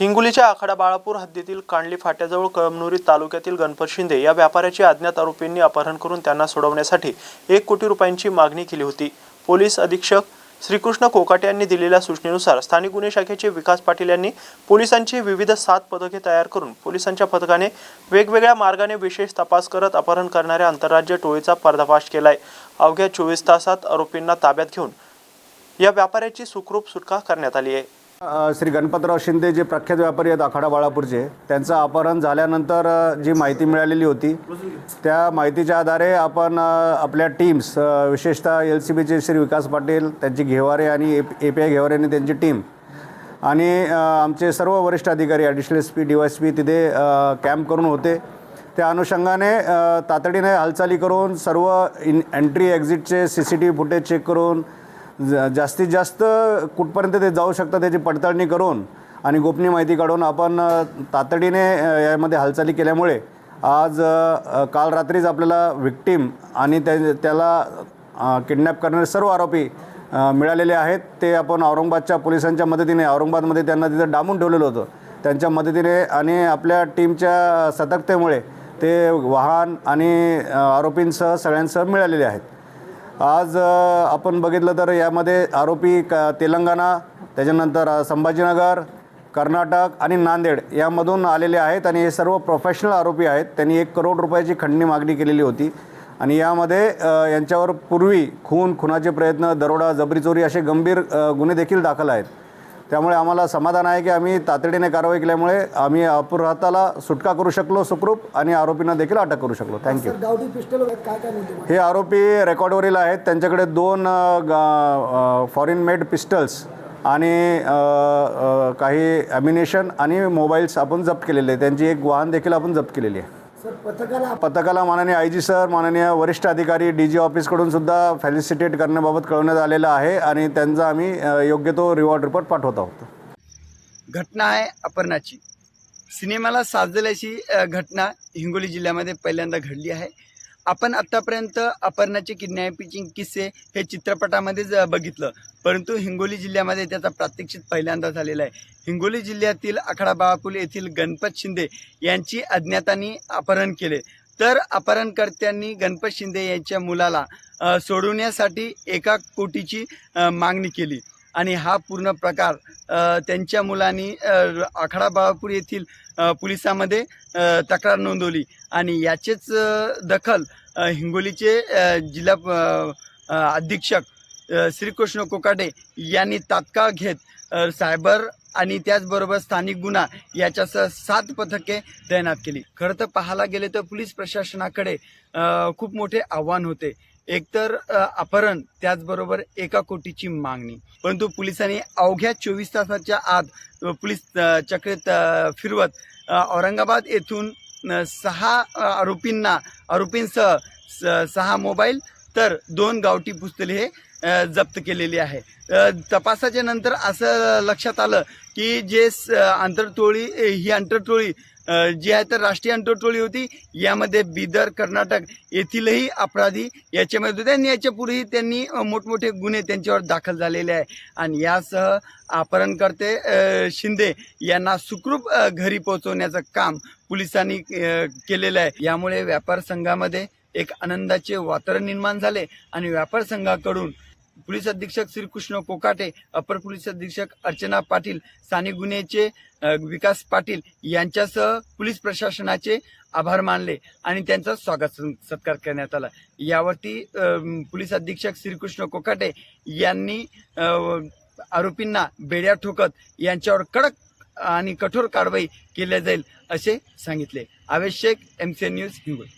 हिंगोलीच्या आखाडा बाळापूर हद्दीतील कांडली फाट्याजवळ कळमनुरी तालुक्यातील गणपत शिंदे या व्यापाऱ्याची अज्ञात आरोपींनी अपहरण करून त्यांना सोडवण्यासाठी एक कोटी रुपयांची मागणी केली होती. पोलीस अधीक्षक श्रीकृष्ण कोकाटे यांनी दिलेल्या सूचनेनुसार स्थानिक गुन्हे शाखेचे विकास पाटील यांनी पोलिसांची विविध सात पथके तयार करून पोलिसांच्या पथकाने वेगवेगळ्या मार्गाने विशेष तपास करत अपहरण करणाऱ्या आंतरराज्य टोळीचा पर्दाफाश केलाय. अवघ्या चोवीस तासात आरोपींना ताब्यात घेऊन या व्यापाऱ्याची सुखरूप सुटका करण्यात आली आहे. श्री गणपतराव शिंदे जे प्रख्यात व्यापारी आहेत आखाडा बाळापूरचे त्यांचं अपहरण झाल्यानंतर जी माहिती मिळालेली होती त्या माहितीच्या आधारे आपण आपल्या टीम्स विशेषतः एल सी बीचे श्री विकास पाटील त्यांची घेवारे आणि ए पी आय घेवारे आणि त्यांची टीम आणि आमचे सर्व वरिष्ठ अधिकारी additional S P D Y S P तिथे कॅम्प करून होते. त्या अनुषंगाने तातडीने हालचाली करून सर्व in entry एक्झिटचे C C T V footage check करून जास्तीत जास्त कुठपर्यंत ते जाऊ शकतात त्याची पडताळणी करून आणि गोपनीय माहिती काढून आपण तातडीने यामध्ये हालचाली केल्यामुळे आज काल रात्रीच आपल्याला विक्टीम आणि त्या त्याला किडनॅप करणारे सर्व आरोपी मिळालेले आहेत. ते आपण औरंगाबादच्या पोलिसांच्या मदतीने औरंगाबादमध्ये त्यांना तिथं डांबून ठेवलेलं होतं. त्यांच्या मदतीने आणि आपल्या टीमच्या सतर्कतेमुळे ते वाहन आणि आरोपींसह सगळ्यांसह मिळालेले आहेत. आज आपण बघितलं तर यामध्ये आरोपी क तेलंगणा त्याच्यानंतर संभाजीनगर कर्नाटक आणि नांदेड यामधून आलेले आहेत आणि हे सर्व प्रोफेशनल आरोपी आहेत. त्यांनी एक करोड रुपयाची खंडणी मागणी केलेली होती. आणि यामध्ये यांच्यावर पूर्वी खून खुनाचे प्रयत्न दरोडा जबरी चोरी असे गंभीर गुन्हे देखील दाखल आहेत. त्यामुळे आम्हाला समाधान आहे की आम्ही तातडीने कारवाई केल्यामुळे आम्ही अपराधाला सुटका करू शकलो सुखरूप आणि आरोपींना देखील अटक करू शकलो. थँक्यू गावठी पिस्टल काय काय हे आरोपी रेकॉर्डवरील आहेत. त्यांच्याकडे दोन फॉरेन मेड पिस्टल्स आणि काही ॲम्युनेशन आणि मोबाईल्स आपण जप्त केलेले त्यांची एक वाहन देखील आपण जप्त केलेली आहे. सर पथकाला पथकाला माननीय आय जी सर माननीय वरिष्ठ अधिकारी डी जी ऑफिसकडून सुद्धा फॅलिसिटेट करण्याबाबत कळवण्यात आलेलं आहे आणि त्यांचा आम्ही योग्य तो रिवॉर्ड रिपोर्ट पाठवत आहोत. घटना आहे अपहरणाची सिनेमाला अ, घटना हिंगोली जिल्ह्यामध्ये पहिल्यांदा घडली आहे. आपण आत्तापर्यंत अपहरणाचे किडनॅपिंगचे किस्से हे चित्रपटामध्येच बघितलं. परंतु हिंगोली जिल्ह्यामध्ये त्याचा प्रात्यक्षिक पहिल्यांदा झालेला आहे. हिंगोली जिल्ह्यातील आखाडा बाळापूल येथील गणपत शिंदे यांची अज्ञातांनी अपहरण केले. तर अपहरणकर्त्यांनी गणपत शिंदे यांच्या मुलाला सोडवण्यासाठी एका कोटीची मागणी केली. आणि हा पूर्ण प्रकार त्यांच्या मुलांनी आखाडा बाळापूर येथील पोलिसामध्ये तक्रार नोंदवली. आणि याचेच दखल हिंगोलीचे जिल्हा अधीक्षक श्रीकृष्ण कोकाटे यांनी तात्काळ घेत सायबर आणि त्याचबरोबर स्थानिक गुन्हा याच्यासह सात पथके तैनात केली. खरं तर पाहायला गेले तर पोलीस प्रशासनाकडे खूप मोठे आव्हान होते. एकतर अपहरण त्याचबरोबर एका कोटीची मागणी. परंतु पोलिसांनी अवघ्या चोवीस तासाच्या आत पोलीस चक्रेत फिरवत औरंगाबाद येथून सहा आरोपींना आरोपींसह स- सहा मोबाईल तर दोन गावठी पुस्तले हे जप्त केलेली आहे. तपासाच्या नंतर असं लक्षात आलं की जे स- आंतरटोळी ही आंतरटोळी जी आहे तर राष्ट्रीय आंतरटोळी होती यामध्ये बिदर कर्नाटक येथीलही अपराधी याच्यामध्ये होते आणि याच्यापूर्वी त्यांनी मोठमोठे गुन्हे त्यांच्यावर दाखल झालेले आहे. आणि यासह अपहरणकर्ते शिंदे यांना सुखरूप घरी पोहोचवण्याचं काम पोलिसांनी केलेलं आहे. यामुळे व्यापार संघामध्ये एक आनंदाचे वातावरण निर्माण झाले आणि व्यापार संघाकडून पोलीस अधीक्षक श्रीकृष्ण कोकाटे अपर पोलीस अधीक्षक अर्चना पाटील स्थानिक गुन्ह्याचे विकास पाटील यांच्यासह पोलीस प्रशासनाचे आभार मानले आणि त्यांचा स्वागत सत्कार करण्यात आला. यावरती पोलीस अधीक्षक श्रीकृष्ण कोकाटे यांनी आरोपींना बेड्या ठोकत यांच्यावर कडक आणि कठोर कारवाई केल्या जाईल असे सांगितले. आवश्यक एम सी न्यूज हिंगोली.